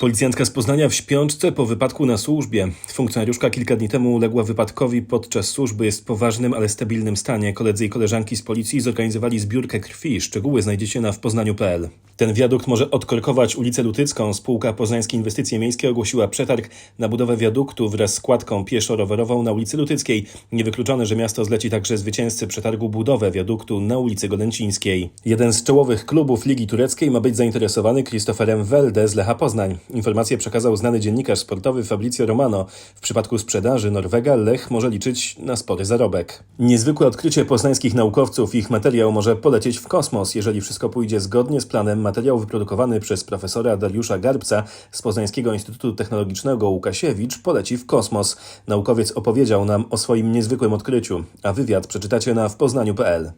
Policjantka z Poznania w śpiączce po wypadku na służbie. Funkcjonariuszka kilka dni temu uległa wypadkowi podczas służby. Jest w poważnym, ale stabilnym stanie. Koledzy i koleżanki z policji zorganizowali zbiórkę krwi. Szczegóły znajdziecie na wpoznaniu.pl. Ten wiadukt może odkorkować ulicę Lutycką. Spółka Poznańskie Inwestycje Miejskie ogłosiła przetarg na budowę wiaduktu wraz z kładką pieszo-rowerową na ulicy Lutyckiej. Niewykluczone, że miasto zleci także zwycięzcy przetargu budowę wiaduktu na ulicy Golęcińskiej. Jeden z czołowych klubów Ligi Tureckiej ma być zainteresowany Christopherem Welde z Lecha Poznań. Informację przekazał znany dziennikarz sportowy Fabrizio Romano. W przypadku sprzedaży Norwega Lech może liczyć na spory zarobek. Niezwykłe odkrycie poznańskich naukowców. Ich materiał może polecieć w kosmos. Jeżeli wszystko pójdzie zgodnie z planem, materiał wyprodukowany przez profesora Dariusza Garbca z Poznańskiego Instytutu Technologicznego Łukasiewicz poleci w kosmos. Naukowiec opowiedział nam o swoim niezwykłym odkryciu, a wywiad przeczytacie na wpoznaniu.pl.